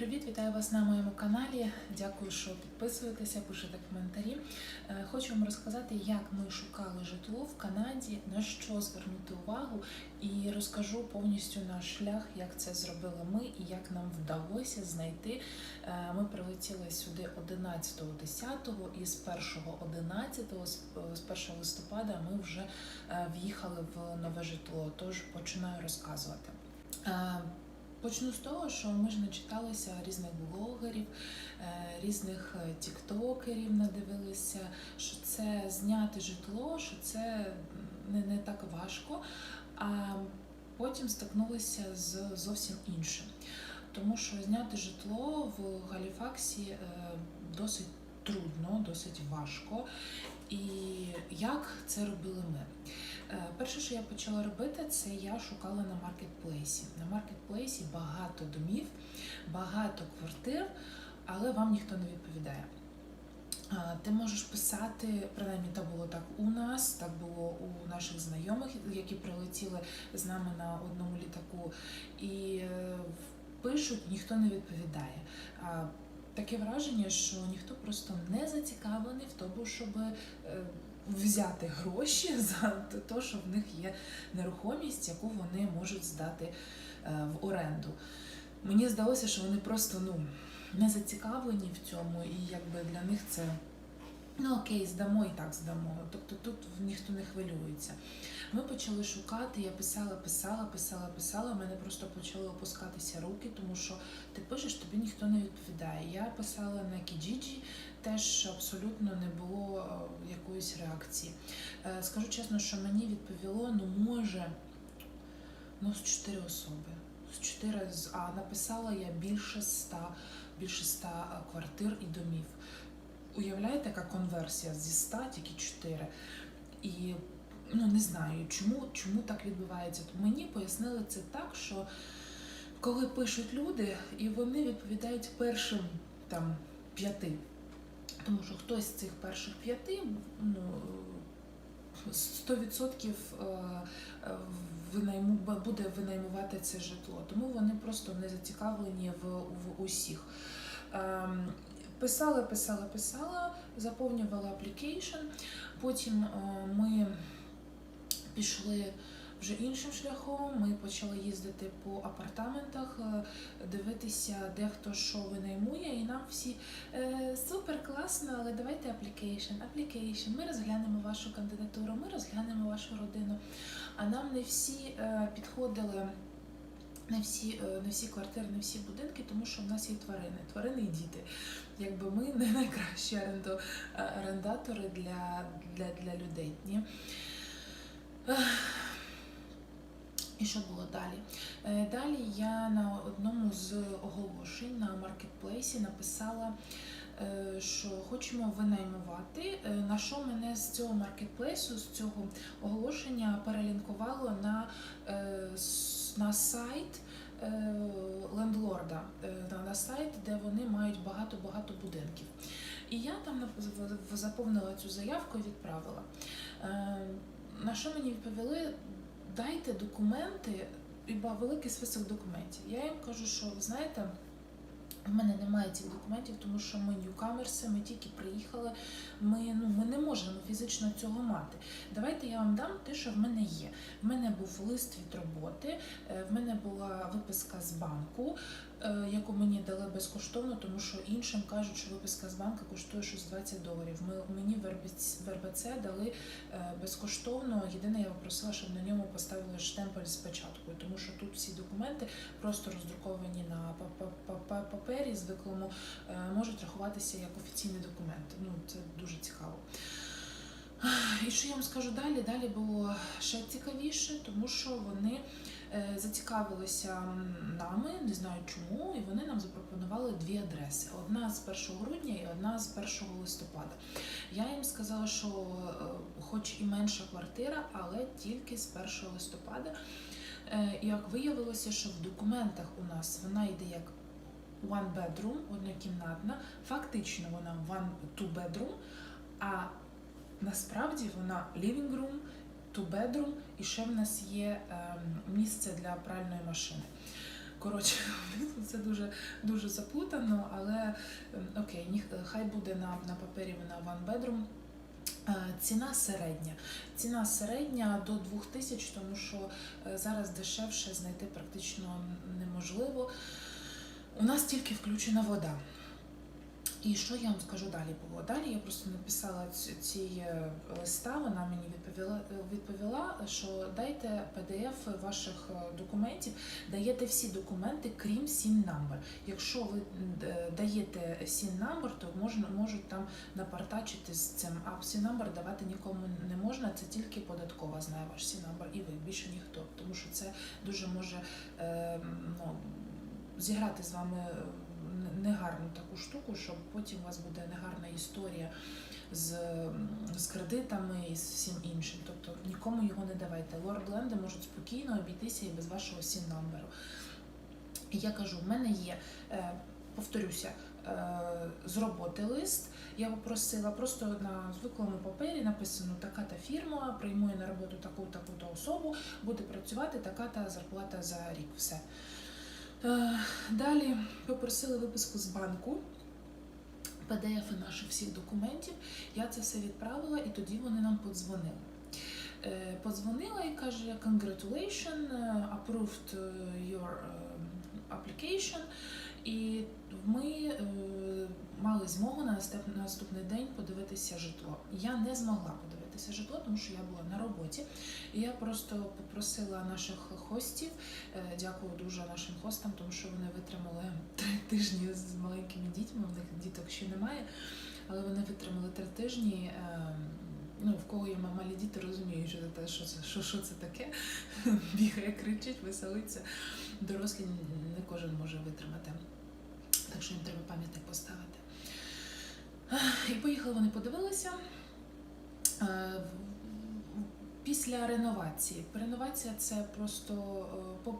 Привіт, вітаю вас на моєму каналі. Дякую, що підписуєтеся, пишете коментарі. Е, Хочу вам розказати, як ми шукали житло в Канаді, на що звернути увагу, і розкажу повністю наш шлях, як це зробили ми і як нам вдалося знайти. Е, Ми прилетіли сюди 11.10 і з 1.11, з з 1 листопада, ми вже е, в'їхали в нове житло. Тож починаю розказувати. Почну з того, що ми ж начиталися різних блогерів, е, різних е, тіктокерів надивилися, що це зняти житло, що це не, не так важко, а потім стикнулися з зовсім іншим. Тому що зняти житло в Галіфаксі е, досить трудно, досить важко. І як це робили ми? Е, Перше, що я почала робити, це я шукала на маркетплейсі. На маркетплейсі багато домів, багато квартир, але вам ніхто не відповідає. Е, Ти можеш писати, принаймні так було так у нас, так було у наших знайомих, які прилетіли з нами на одному літаку, і е, пишуть, ніхто не відповідає. Таке враження, що ніхто просто не зацікавлений в тому, щоб взяти гроші за те, що в них є нерухомість, яку вони можуть здати е, в оренду. Мені здалося, що вони просто ну, не зацікавлені в цьому, і якби для них це ну окей, здамо і так здамо. Тобто тут ніхто не хвилюється. Ми почали шукати, я писала, писала, писала, писала. У мене просто почали опускатися руки, тому що ти пишеш, тобі ніхто не відповідає. Я писала на Kijiji, теж абсолютно не було е, якоїсь реакції. Е, Скажу чесно, що мені відповіло, ну може, ну з чотири особи. З чотири а написала я більше ста, більше ста е, квартир і домів. Уявляєте, яка конверсія зі 100 тільки 4. І ну не знаю, чому, чому так відбувається. Мені пояснили це так, що коли пишуть люди, і вони відповідають першим там п'яти. Тому що хтось з цих перших п'яти ну, 100% е, е, винайму, буде винаймувати це житло. Тому вони просто не зацікавлені в, в усіх. Ем, Писала, писала, писала, заповнювала аплікейшн. Потім е, ми пішли вже іншим шляхом. Ми почали їздити по апартаментах, е, дивитися, де хто що винаймує, і нам всі е, супер класно, але давайте аплікейшн, аплікейшн. Ми розглянемо вашу кандидатуру, ми розглянемо вашу родину. А нам не всі е, підходили. Не всі, не всі квартири, не всі будинки, тому що в нас є тварини, тварини і діти. Якби ми не найкращі оренду, орендатори для, для, для людей. Ні? І що було далі? Е, Далі я на одному з оголошень на маркетплейсі написала, е, що хочемо винаймувати. Е, На що мене з цього маркетплейсу, з цього оголошення перелінкувало на, на сайт лендлорда, на- сайт, де вони мають багато-багато будинків. І я там заповнила цю заявку і відправила. На що мені відповіли? Дайте документи, і великий список документів. Я їм кажу, що ви знаєте. в мене немає цих документів, тому що ми ньюкамерси, ми тільки приїхали. Ми ну ми не можемо фізично цього мати. Давайте я вам дам те, що в мене є. В мене був лист від роботи, була виписка з банку, е, яку мені дали безкоштовно, тому що іншим кажуть, що виписка з банку коштує щось 20 доларів. Мені в РБЦ дали е, безкоштовно. Єдине, я попросила, щоб на ньому поставили штемпель з печаткою, тому що тут всі документи просто роздруковані на па- па- па- па- папері звиклому, е, можуть рахуватися як офіційні документи. Ну це дуже цікаво. І що я вам скажу далі? Далі було ще цікавіше, тому що вони зацікавилися нами, не знаю чому, і вони нам запропонували дві адреси: одна з 1 грудня і одна з 1 листопада. Я їм сказала, що е, хоч і менша квартира, але тільки з 1 листопада. Е, як виявилося, що в документах у нас вона йде як one bedroom, однокімнатна, фактично вона one two bedroom, а насправді вона living room, two bedroom, і ще в нас є ем, місце для пральної машини. Коротше, це дуже дуже заплутано, але ем, окей, ні, хай буде на, на папері вона one bedroom. Е, Ціна середня. Ціна середня до 2000, тому що е, зараз дешевше знайти практично неможливо. У нас тільки включена вода. І що я вам скажу далі було? Далі я просто написала ці, е, листа, вона мені відповіла, відповіла, що дайте PDF ваших е, документів, даєте всі документи, крім SIN number. Якщо ви е, даєте SIN number, то можна, можуть там напартачити з цим, а SIN number давати нікому не можна, це тільки податкова знає ваш SIN number і ви, більше ніхто, тому що це дуже може е, ну, зіграти з вами е, негарну таку штуку, що потім у вас буде негарна історія з, з кредитами і з всім іншим. Тобто нікому його не давайте. Лорд-ленди можуть спокійно обійтися і без вашого сін номеру. І я кажу, в мене є, е, повторюся, е, з роботи лист. Я попросила просто на звиклому папері написано така-та фірма, приймує на роботу таку таку-то особу, буде працювати така-та зарплата за рік. Все. Е, Далі попросили виписку з банку, PDF наших всіх документів. Я це все відправила, і тоді вони нам подзвонили. Е, Подзвонила і каже: Congratulations, е, approved your application. І ми е, мали змогу на наступний день подивитися житло. Я не змогла подивитися житло, тому що я була на роботі. І я просто попросила наших хостів, е, дякую дуже нашим хостам, тому що вони витримали три тижні з маленькими дітьми. У них діток ще немає, але вони витримали три тижні. Ну, в кого є малі діти, розуміють, що це що це, що, що це таке. Бігає, кричить, веселиться. Дорослі не кожен може витримати. Так що їм треба пам'ятник поставити. І поїхали вони подивилися. Е, Після реновації. Реновація це просто е,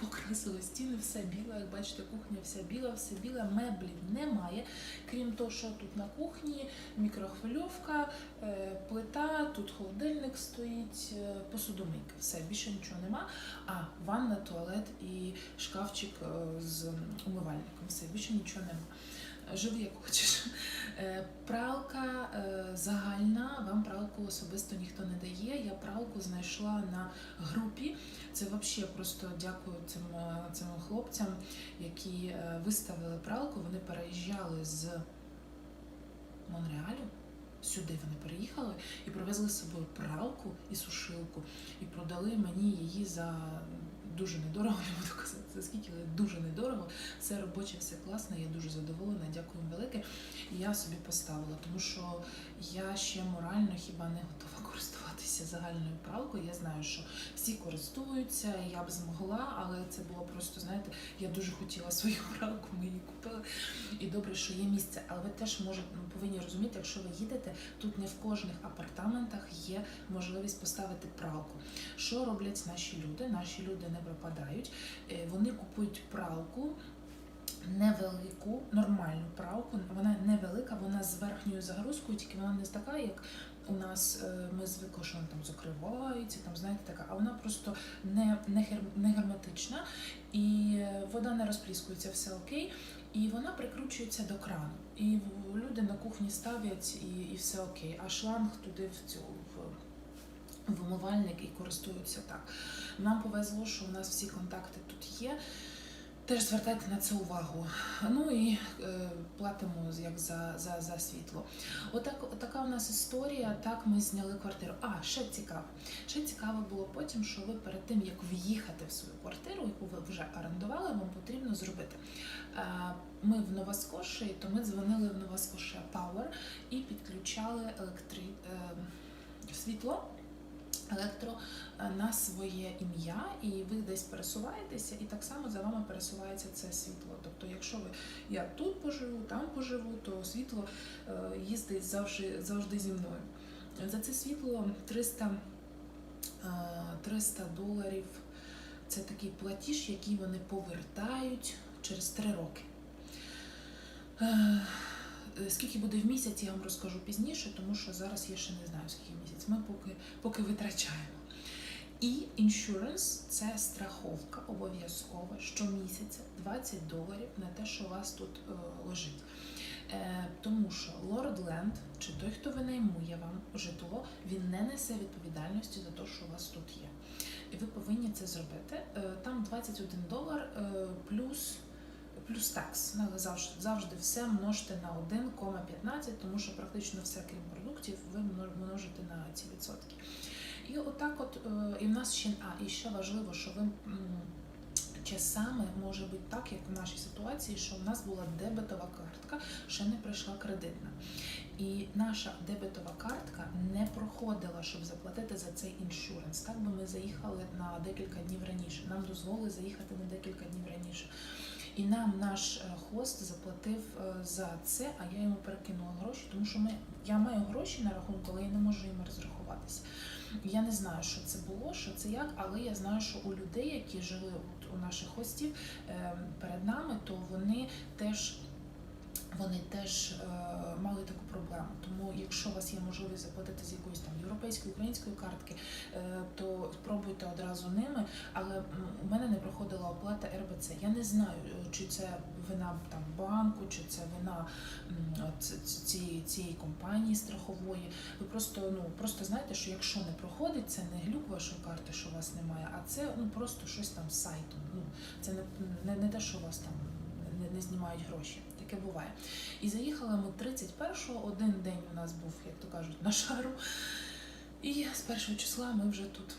покрасили стіни, все біле. Як бачите, кухня вся біла, все біле, меблів немає. Крім того, що тут на кухні мікрохвильовка, е, плита, тут холодильник стоїть, е, посудомийка. Все, більше нічого нема. А ванна, туалет і шкафчик е, з умивальником. Все, більше нічого нема. Живи як хочеш. Е, Пралка е, загальна, вам пралку особисто ніхто не дає. Я пралку знайшла на групі. Це взагалі просто дякую цим, е, цим хлопцям, які виставили пралку. Вони переїжджали з Монреалю. Сюди вони переїхали і привезли з собою пралку і сушилку, і продали мені її за дуже недорого, не буду казати за скільки, але дуже недорого. Все робоче, все класно, я дуже задоволена, дякую велике. Я собі поставила, тому що я ще морально хіба не готова користуватися загальною пралкою. Я знаю, що всі користуються, я б змогла, але це було просто, знаєте, я дуже хотіла свою пралку, ми її купили. І добре, що є місце. Але ви теж можете ну, повинні розуміти, якщо ви їдете, тут не в кожних апартаментах є можливість поставити пралку. Що роблять наші люди? Наші люди не пропадають. Е, Вони купують пралку. Невелику, нормальну пралку, вона невелика, вона з верхньою загрузкою, тільки вона не така, як у нас е, ми звикли, що вона там закривається, там знаєте така, а вона просто не, не, гер- не герметична, і е, вода не розпліскується, все окей, і вона прикручується до крану. І люди на кухні ставлять і, і все окей. А шланг туди в цю в, в умивальник і користуються так. Нам повезло, що у нас всі контакти тут є. Теж звертайте на це увагу. Ну і е, платимо як за, за, за світло. Отак, отака у нас історія. Так ми зняли квартиру. А ще цікаво. Ще цікаво було потім, що ви перед тим як в'їхати в свою квартиру, яку ви вже орендували, вам потрібно зробити. Е, Ми в Новоскоші, то ми дзвонили в Новоскоші Power і підключали електри... е, світло. Електро е, на своє ім'я, і ви десь пересуваєтеся, і так само за вами пересувається це світло. Тобто, якщо ви я тут поживу, там поживу, то світло е, їздить завжди, завжди зі мною. За це світло 300, е, 300 доларів. Це такий платіж, який вони повертають через 3 роки. Е, Скільки буде в місяць, я вам розкажу пізніше, тому що зараз я ще не знаю, скільки в місяць. Ми поки, поки витрачаємо. І insurance – це страховка обов'язкова щомісяця 20 доларів на те, що у вас тут е, лежить. Е, тому що лорд Ленд чи той, хто винаймує вам житло, він не несе відповідальності за те, що у вас тут є. І ви повинні це зробити. Е, там 21 долар е, плюс. Плюс такс, Ну, завжди, завжди все множте на 1,15, тому що практично все, крім продуктів, ви мно- множите ці відсотки. І отак, от е, і в нас ще а і ще важливо, що ви часами може бути так, як в нашій ситуації, що в нас була дебетова картка, ще не прийшла кредитна. І наша дебетова картка не проходила, щоб заплатити за цей іншуренс. Так би ми заїхали на декілька днів раніше. Нам дозволили заїхати на декілька днів раніше. І нам наш е, хост заплатив е, за це, а я йому перекинула гроші, тому що ми, я маю гроші на рахунку, але я не можу їм розрахуватися. Я не знаю, що це було, що це як, але я знаю, що у людей, які жили от у наших хостів е, перед нами, то вони теж. Вони теж е, мали таку проблему. Тому, якщо у вас є можливість заплатити з якоїсь там європейської української картки, е, то спробуйте одразу ними. Але у мене не проходила оплата РБЦ. Я не знаю, е, чи це вина там банку, чи це вина ц- цієї, цієї компанії страхової. Ви просто ну просто знаєте, що якщо не проходить, це не глюк вашої карти, що у вас немає, а це ну просто щось там з сайтом. Ну це не, не, не те, що у вас там не, не знімають гроші. Таке буває. І заїхали ми 31-го, один день у нас був, як то кажуть, на шару. І з першого числа ми вже тут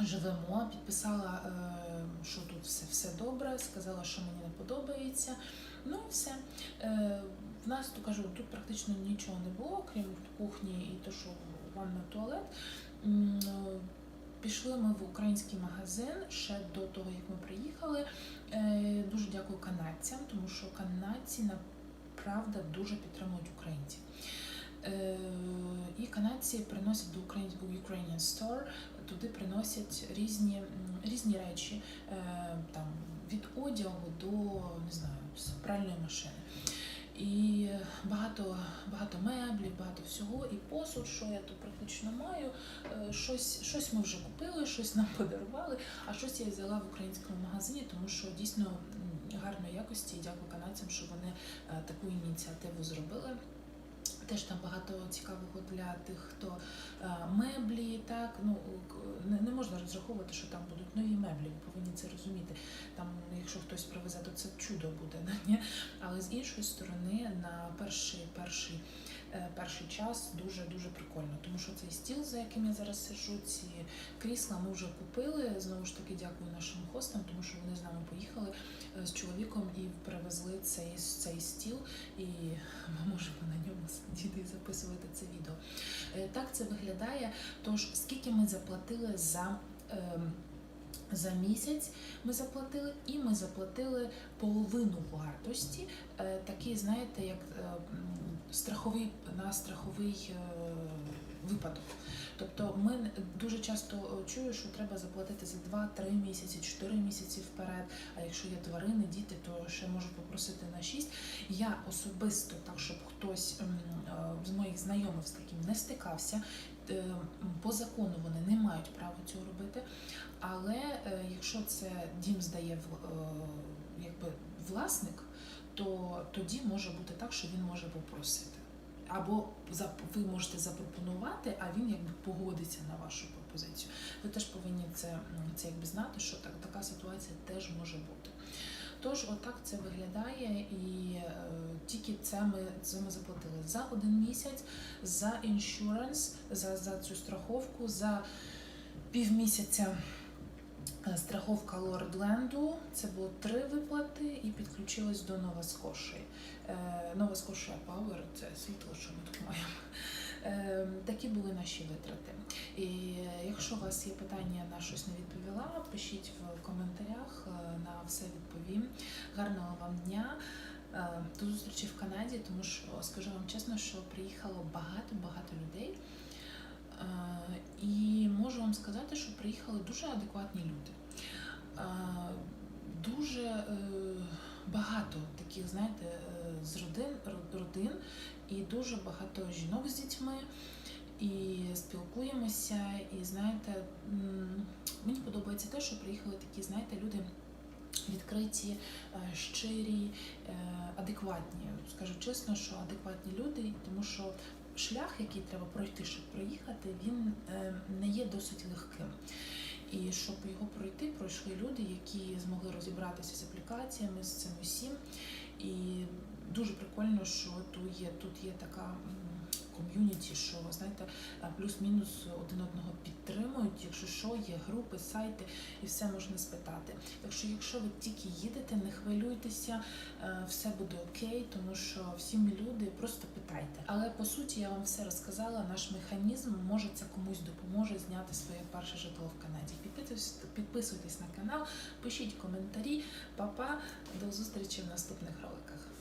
живемо. Підписала, е, що тут все, все добре, сказала, що мені не подобається. Ну і все. Е, В нас, то кажу, тут практично нічого не було, крім кухні і то, що ванна туалет. Пішли ми в український магазин ще до того, як ми приїхали. Е, Дуже дякую канадцям, тому що канадці направда дуже підтримують українців. Е, І канадці приносять до Ukrainian Store, туди приносять різні, різні речі, е, там від одягу до не знаю, пральної машини. І багато, багато меблів, багато всього, і посуд, що я тут практично маю. Е, Щось, щось ми вже купили, щось нам подарували, а щось я взяла в українському магазині, тому що дійсно гарної якості. Дякую канадцям, що вони е, таку ініціативу зробили. Теж там багато цікавого для тих, хто е, меблі, так ну не, можна розраховувати, що там будуть нові меблі. Ви повинні це розуміти. Там, якщо хтось привезе, то це чудо буде. Але з іншої сторони, на перший перший. Е, Перший час дуже дуже прикольно, тому що цей стіл, за яким я зараз сиджу, ці крісла ми вже купили. Знову ж таки, дякую нашим хостам, тому що вони з нами поїхали е, з чоловіком і привезли цей, цей стіл, і ми можемо на ньому сидіти і записувати це відео. Е, Так це виглядає. Тож, скільки ми заплатили за. ем, За місяць ми заплатили, і ми заплатили половину вартості. Такий, знаєте, як страховий на страховий е, випадок. Тобто ми дуже часто е, чую, що треба заплатити за 2-3 місяці, 4 місяці вперед. А якщо є тварини, діти, то ще можуть попросити на 6. Я особисто, так щоб хтось е, з моїх знайомих з таким не стикався. По закону вони не мають права цього робити. Але якщо це дім здає якби власник, то тоді може бути так, що він може попросити. Або ви можете запропонувати, а він якби погодиться на вашу пропозицію. Ви теж повинні це, це якби знати, що так, така ситуація теж може бути. Тож, отак це виглядає, і е, тільки це ми, це ми заплатили за один місяць, за іншуренс, за, за цю страховку, за півмісяця страховка Лордленду. Це було три виплати і підключилась до Нова Скошії. Е, Нова Скошія Power – це світло, що ми тут маємо. Е, Такі були наші витрати. І е, якщо у вас є питання на щось не відповіла, пишіть в коментарях, е, на все відповім. Гарного вам дня. Е, До зустрічі в Канаді, тому що скажу вам чесно, що приїхало багато-багато людей. Е, І можу вам сказати, що приїхали дуже адекватні люди. Е, Дуже е, багато таких, знаєте, з родин, родин і дуже багато жінок з дітьми. і спілкуємося. І знаєте, мені подобається те, що приїхали такі, знаєте, люди відкриті, щирі, адекватні. Скажу чесно, що адекватні люди, тому що шлях, який треба пройти, щоб проїхати, він е, не є досить легким. І щоб його пройти, пройшли люди, які змогли розібратися з аплікаціями, з цим усім. І дуже прикольно, що тут є, тут є така ком'юніті, що знаєте, е, плюс-мінус один одного підтримують. Якщо що, є групи, сайти, і все можна спитати. Так що, якщо ви тільки їдете, не хвилюйтеся, е, все буде окей, тому що всі ми люди, просто питайте. Але по суті я вам все розказала. Наш механізм може це комусь допоможе зняти своє перше житло в Канаді. Підписуйтесь, підписуйтесь на канал, пишіть коментарі. Па-па, до зустрічі в наступних роликах.